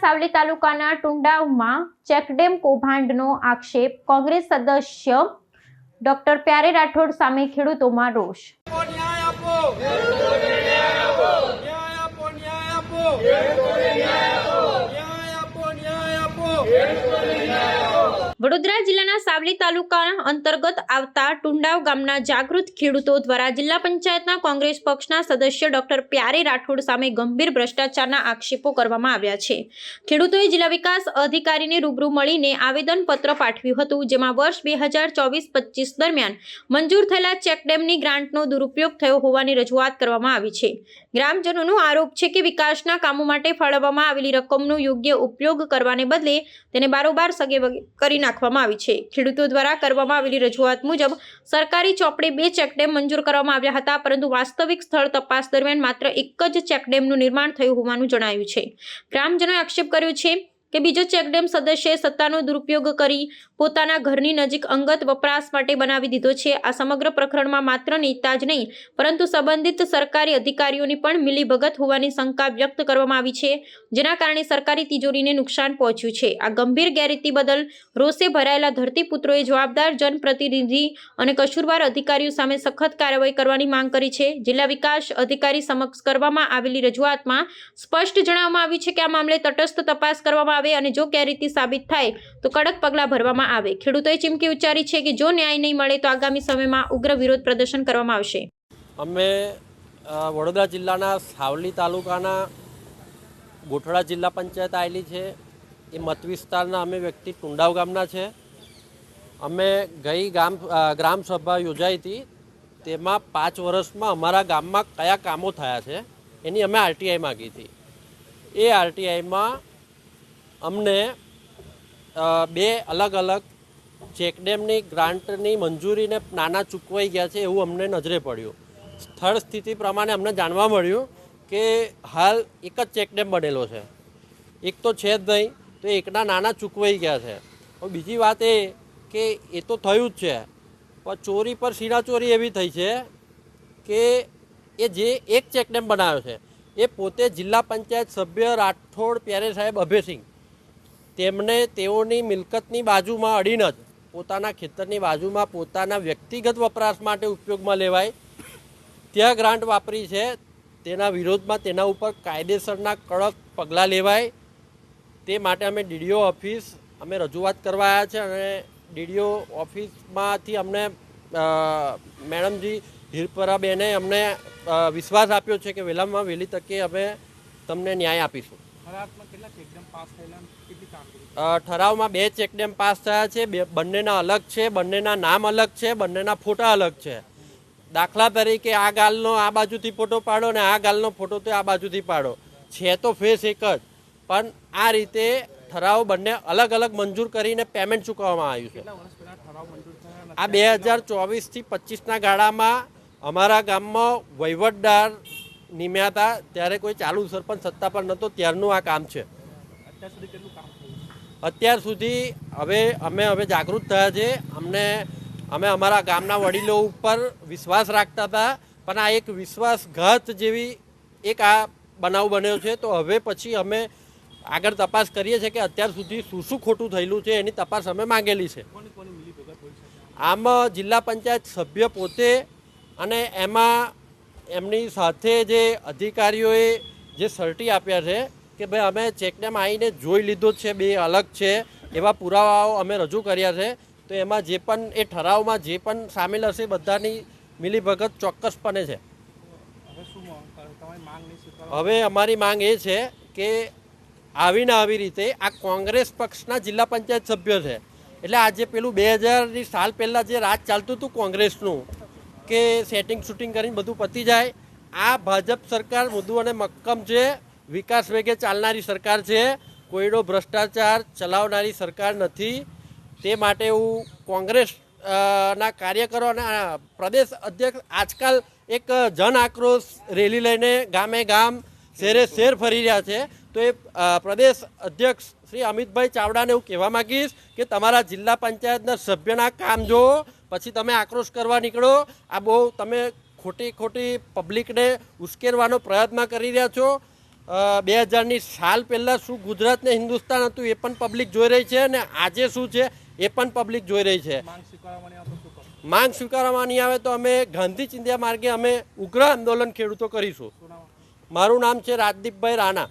સાવલી તાલુકાના ટુંડાવમાં ચેકડેમ કૌભાંડનો આક્ષેપ કોંગ્રેસ સદસ્ય ડોક્ટર પ્યારે રાઠોડ સામે ખેડૂતોમાં રોષ. ન્યાય આપો. ન્યાય આપો. ન્યાય આપો ન્યાય આપો ન્યાય આપો ન્યાય આપો વડોદરા જિલ્લાના સાવલી તાલુકાના અંતર્ગત આવતા ટુંડાવ ગામના જાગૃત ખેડૂતો દ્વારા જિલ્લા પંચાયતના કોંગ્રેસ પક્ષના સદસ્ય ડોક્ટર પ્યારે રાઠોડ સામે ગંભીર ભ્રષ્ટાચારના આક્ષેપો કરવામાં આવ્યા છે. ખેડૂતોએ જિલ્લા વિકાસ અધિકારીને રૂબરૂ મળીને આવેદનપત્ર પાઠવ્યું હતું, જેમાં વર્ષ બે હજાર ચોવીસ પચીસ દરમિયાન મંજૂર થયેલા ચેકડેમની ગ્રાન્ટનો દુરુપયોગ થયો હોવાની રજૂઆત કરવામાં આવી છે. ગ્રામજનોનો આરોપ છે કે વિકાસના કામો માટે ફાળવવામાં આવેલી રકમનો યોગ્ય ઉપયોગ કરવાને બદલે તેને બારોબાર સગે કરી નાખવામાં આવી છે. ખેડૂતો દ્વારા કરવામાં આવેલી રજૂઆત મુજબ સરકારી ચોપડે બે ચેકડેમ મંજૂર કરવામાં આવ્યા હતા, પરંતુ વાસ્તવિક સ્થળ તપાસ દરમિયાન માત્ર એક જ ચેકડેમનું નિર્માણ થયું હોવાનું જણાયું છે. ગ્રામજનોએ આક્ષેપ કર્યો છે કે બીજો ચેકડેમ સદસ્યએ સત્તાનો દુરુપયોગ કરી પોતાના ઘરની નજીક અંગત વપરાશ માટે બનાવી દીધો છે. આ સમગ્ર પ્રકરણમાં માત્ર નેતા જ નહીં, પરંતુ સંબંધિત સરકારી અધિકારીઓની પણ મિલીભગત હોવાની શંકા વ્યક્ત કરવામાં આવી છે, જેના કારણે સરકારી તિજોરીને નુકસાન પહોંચ્યું છે. આ ગંભીર ગેરરીતિ બદલ રોષે ભરાયેલા ધરતીપુત્રોએ જવાબદાર જનપ્રતિનિધિ અને કસૂરવાર અધિકારીઓ સામે સખત કાર્યવાહી કરવાની માંગ કરી છે. જિલ્લા વિકાસ અધિકારી સમક્ષ કરવામાં આવેલી રજૂઆતમાં સ્પષ્ટ જણાવવામાં આવ્યું છે કે આ મામલે તટસ્થ તપાસ કરવામાં આવે અને જો ગેરરીતિ સાબિત થાય, તો કડક પગલાં ભરવામાં આવે. ખેડૂતોએ ચીમકી ઉચ્ચારી છે કે જો ન્યાય નહીં મળે, તો આગામી સમયમાં ઉગ્ર વિરોધ પ્રદર્શન કરવામાં આવશે. અમે વડોદરા જિલ્લાના સાવલી તાલુકાના ગોઠડા જિલ્લા પંચાયત આવેલી છે. એ મત વિસ્તારના અમે વ્યક્તિ ટુંડાવ ગામના છે. અમે ગઈ ગામ ગ્રામસભા ગ્રામ સભા યોજાઈ હતી. તેમાં પાંચ વર્ષમાં અમારા ગામમાં કયા કામો થયા છે, એની અમે આરટીઆઈ માગી હતી. એ આરટીઆઈમાં અમને બે અલગ અલગ ચેકડેમની ગ્રાન્ટની મંજૂરીને નાના ચૂકવાઈ ગયા છે એવું અમને નજરે પડ્યું. સ્થળ સ્થિતિ પ્રમાણે અમને જાણવા મળ્યું કે હાલ એક જ ચેકડેમ બનેલો છે. એક તો છે જ નહીં, તો એકના નાના ચૂકવાઈ ગયા છે. બીજી વાત એ કે એ તો થયું જ છે. પણ ચોરી પર ચોરી એવી થઈ છે કે એ જે એક ચેકડેમ બનાવ્યો છે, એ પોતે જિલ્લા પંચાયત સભ્ય રાઠોડ પ્યારે સાહેબ અભયસિંહ તેમને તેઓની મિલકતની બાજુમાં અડીને જ પોતાના ખેતરની બાજુમાં પોતાના વ્યક્તિગત વપરાશ માટે ઉપયોગમાં લેવાય. ત્યાં ગ્રાન્ટ વાપરી છે. તેના વિરોધમાં તેના ઉપર કાયદેસરના કડક પગલાં લેવાય. તે માટે અમે ડીડીઓ ઓફિસ અમે રજૂઆત કરવા આવ્યા છે અને ડીડીઓ ઓફિસમાંથી અમને મેડમજી હિરપરાબેને અમને વિશ્વાસ આપ્યો છે કે વહેલામાં વહેલી તકે અમે તમને ન્યાય આપીશું. ઠરાવમાં બે ચેકડેમ પાસ થયા છે. બે બંનેના અલગ છે. બંનેના નામ અલગ છે. બંનેના ફોટા અલગ છે. દાખલા તરીકે આ ગાલનો આ બાજુથી ફોટો પાડો ને આ ગાલનો ફોટો તો આ બાજુથી પાડો. છે તો ફેસ એક જ. પણ આ રીતે ઠરાવ બંને અલગ અલગ મંજૂર કરીને પેમેન્ટ ચૂકવવામાં આવ્યું છે. આ બે હજાર ચોવીસથી પચીસના ગાળામાં અમારા ગામમાં વહીવટદાર નિમ્યા હતા ત્યારે કોઈ ચાલુ સરપંચ સત્તા પર નહોતો ત્યારનું આ કામ છે. અત્યાર સુધી હવે અમે હવે જાગૃત થયા છે. અમને અમે અમારા ગામના વડીલો ઉપર વિશ્વાસ રાખતા હતા પણ આ એક વિશ્વાસઘાત જેવી એક આ બનાવ બન્યો છે. તો હવે પછી અમે આગળ તપાસ કરીએ છીએ કે અત્યાર સુધી શું શું ખોટું થયેલું છે એની તપાસ અમે માંગેલી છે. આમાં જિલ્લા પંચાયત સભ્ય પોતે અને એમાં એમની સાથે જે અધિકારીઓએ જે સર્ટી આપ્યા છે કે ભાઈ અમે ચેકડેમ આવીને જોઈ લીધો છે બે અલગ છે એવા પુરાવાઓ અમે રજૂ કર્યા છે. તો એમાં જે પણ એ ઠરાવમાં જે પણ સામેલ હશે બધાની મિલીભગત ચોક્કસપણે છે. હવે અમારી માંગ એ છે કે આવીને આવી રીતે આ કોંગ્રેસ પક્ષના જિલ્લા પંચાયત સભ્ય છે. એટલે આજે પેલું બે હજારની સાલ પહેલાં જે રાજ ચાલતું હતું કોંગ્રેસનું કે સેટિંગ શૂટિંગ કરીને બધું પતી જાય. આ ભાજપ સરકાર મૃદુ અને મક્કમ છે. વિકાસ વેગે ચાલનારી સરકાર છે. કોઈનો ભ્રષ્ટાચાર ચલાવનારી સરકાર નથી. તે માટે હું કોંગ્રેસ ના કાર્યકરો અને પ્રદેશ અધ્યક્ષ આજકાલ એક જન આક્રોશ રેલી લઈને ગામે ગામ શેરે શેર ફરી રહ્યા છે. તો એ પ્રદેશ અધ્યક્ષ શ્રી અમિતભાઈ ચાવડાને હું કહેવા માંગીશ કે તમારા જિલ્લા પંચાયતના સભ્યના કામ જુઓ. પછી તમે આક્રોશ કરવા નીકળો. આ બહુ તમે ખોટી ખોટી પબ્લિકને ઉશ્કેરવાનો પ્રયત્ન કરી રહ્યા છો. બે હજારની સાલ પહેલાં શું ગુજરાતને હિન્દુસ્તાન હતું એ પણ પબ્લિક જોઈ રહી છે અને આજે શું છે એ પણ પબ્લિક જોઈ રહી છે. માંગ સ્વીકારવામાં નહીં આવે તો અમે ગાંધી ચિંધ્યા માર્ગે અમે ઉગ્ર આંદોલન ખેડૂતો કરીશું. મારું નામ છે રાજદીપભાઈ રાણા.